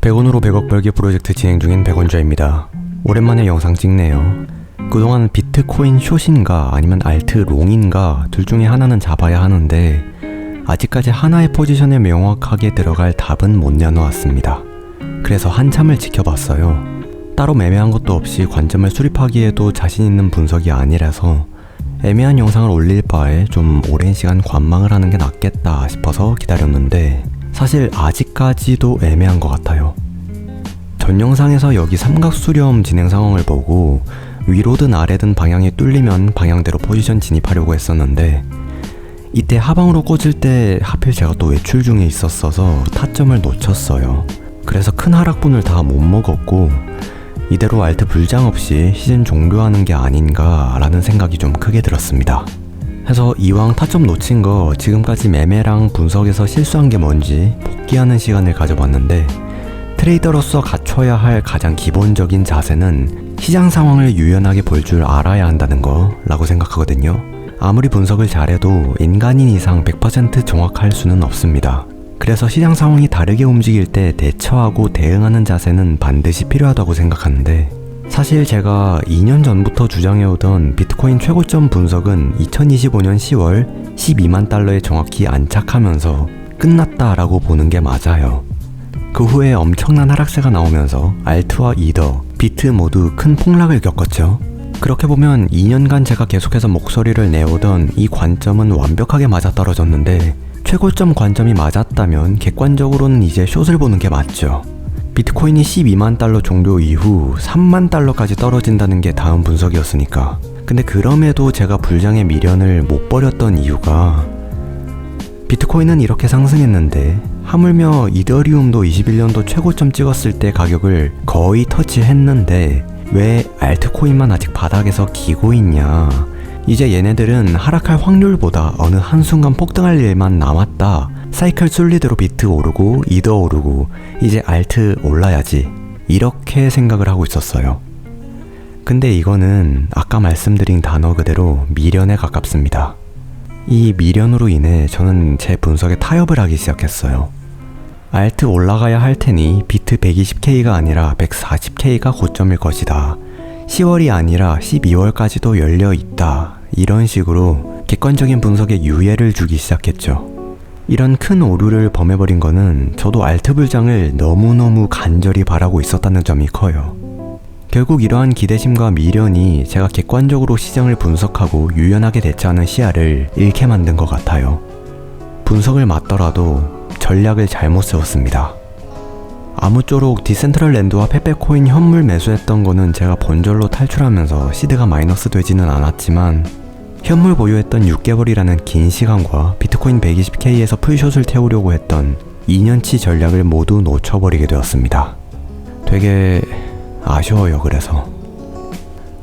100원으로 100억 벌기 프로젝트 진행 중인 백원주입니다. 오랜만에 영상 찍네요. 그동안 비트코인 숏인가 아니면 알트 롱인가 둘 중에 하나는 잡아야 하는데 아직까지 하나의 포지션에 명확하게 들어갈 답은 못 내놓았습니다. 그래서 한참을 지켜봤어요. 따로 매매한 것도 없이 관점을 수립하기에도 자신 있는 분석이 아니라서 애매한 영상을 올릴 바에 좀 오랜 시간 관망을 하는 게 낫겠다 싶어서 기다렸는데 사실 아직까지도 애매한 것 같아요. 전 영상에서 여기 삼각 수렴 진행 상황을 보고 위로든 아래든 방향이 뚫리면 방향대로 포지션 진입하려고 했었는데 이때 하방으로 꽂을 때 하필 제가 또 외출 중에 있었어서 타점을 놓쳤어요. 그래서 큰 하락분을 다 못 먹었고 이대로 알트 불장 없이 시즌 종료하는 게 아닌가라는 생각이 좀 크게 들었습니다. 해서 이왕 타점 놓친 거 지금까지 매매랑 분석에서 실수한 게 뭔지 복귀하는 시간을 가져봤는데 트레이더로서 갖춰야 할 가장 기본적인 자세는 시장 상황을 유연하게 볼 줄 알아야 한다는 거라고 생각하거든요. 아무리 분석을 잘해도 인간인 이상 100% 정확할 수는 없습니다. 그래서 시장 상황이 다르게 움직일 때 대처하고 대응하는 자세는 반드시 필요하다고 생각하는데 사실 제가 2년 전부터 주장해오던 비트코인 최고점 분석은 2025년 10월 12만 달러에 정확히 안착하면서 끝났다라고 보는 게 맞아요. 그 후에 엄청난 하락세가 나오면서 알트와 이더, 비트 모두 큰 폭락을 겪었죠. 그렇게 보면 2년간 제가 계속해서 목소리를 내오던 이 관점은 완벽하게 맞아떨어졌는데 최고점 관점이 맞았다면 객관적으로는 이제 숏을 보는 게 맞죠. 비트코인이 12만 달러 종료 이후 3만 달러까지 떨어진다는 게 다음 분석이었으니까. 근데 그럼에도 제가 불장의 미련을 못 버렸던 이유가 비트코인은 이렇게 상승했는데 하물며 이더리움도 21년도 최고점 찍었을 때 가격을 거의 터치했는데 왜 알트코인만 아직 바닥에서 기고 있냐 이제 얘네들은 하락할 확률보다 어느 한순간 폭등할 일만 남았다 사이클 순리대로 비트 오르고 이더 오르고 이제 알트 올라야지 이렇게 생각을 하고 있었어요 근데 이거는 아까 말씀드린 단어 그대로 미련에 가깝습니다 이 미련으로 인해 저는 제 분석에 타협을 하기 시작했어요. 알트 올라가야 할 테니 비트 120K가 아니라 140K가 고점일 것이다. 10월이 아니라 12월까지도 열려 있다. 이런 식으로 객관적인 분석에 유예를 주기 시작했죠. 이런 큰 오류를 범해버린 거는 저도 알트 불장을 너무너무 간절히 바라고 있었다는 점이 커요. 결국 이러한 기대심과 미련이 제가 객관적으로 시장을 분석하고 유연하게 대처하는 시야를 잃게 만든 것 같아요. 분석을 맞더라도 전략을 잘못 세웠습니다. 아무쪼록 디센트럴 랜드와 페페코인 현물 매수했던 거는 제가 본절로 탈출하면서 시드가 마이너스 되지는 않았지만 현물 보유했던 6개월이라는 긴 시간과 비트코인 120K에서 풀숏을 태우려고 했던 2년치 전략을 모두 놓쳐버리게 되었습니다. 되게 아쉬워요 그래서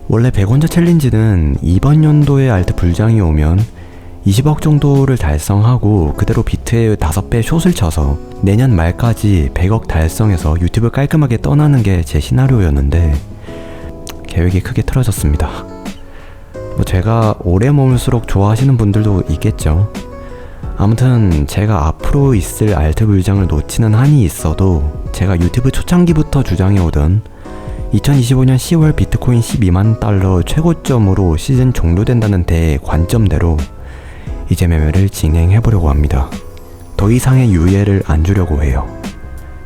원래 100원자 챌린지는 이번 연도에 알트 불장이 오면 20억 정도를 달성하고 그대로 비트의 5배 숏을 쳐서 내년 말까지 100억 달성해서 유튜브 깔끔하게 떠나는 게 제 시나리오였는데 계획이 크게 틀어졌습니다. 뭐 제가 오래 머물수록 좋아하시는 분들도 있겠죠. 아무튼 제가 앞으로 있을 알트 불장을 놓치는 한이 있어도 제가 유튜브 초창기부터 주장해오던 2025년 10월 비트코인 12만 달러 최고점으로 시즌 종료된다는 대 관점대로 이제 매매를 진행해 보려고 합니다. 더 이상의 유예를 안 주려고 해요.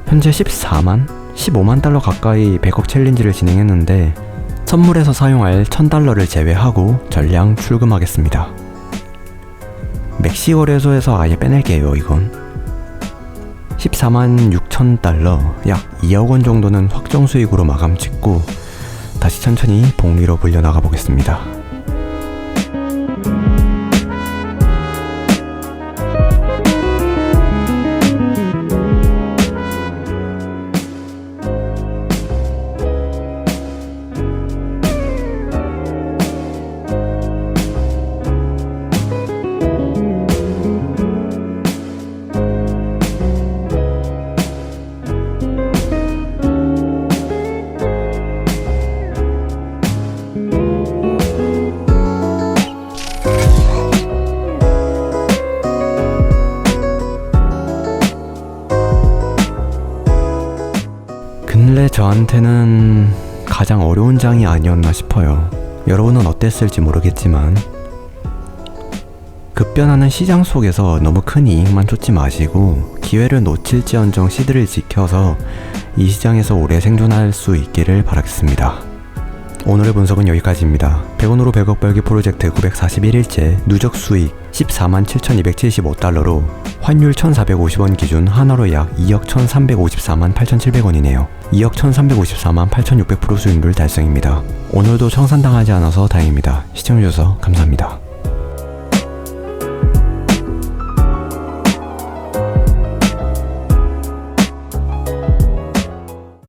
현재 14만, 15만 달러 가까이 100억 챌린지를 진행했는데 선물에서 사용할 1000달러를 제외하고 전량 출금하겠습니다. 맥시 거래소에서 아예 빼낼게요, 이건. 14만 6천 달러, 약 2억 원 정도는 확정 수익으로 마감 짓고 다시 천천히 복리로 불려나가 보겠습니다. 저한테는 가장 어려운 장이 아니었나 싶어요. 여러분은 어땠을지 모르겠지만 급변하는 시장 속에서 너무 큰 이익만 쫓지 마시고 기회를 놓칠지언정 시드를 지켜서 이 시장에서 오래 생존할 수 있기를 바라겠습니다. 오늘의 분석은 여기까지입니다. 100원으로 100억 벌기 프로젝트 941일째 누적 수익 14만 7,275달러로 환율 1,450원 기준 하나로 약 2억 1,354만 8,700원이네요. 2억 1,354만 8,600% 수익률 달성입니다. 오늘도 청산당하지 않아서 다행입니다. 시청해주셔서 감사합니다.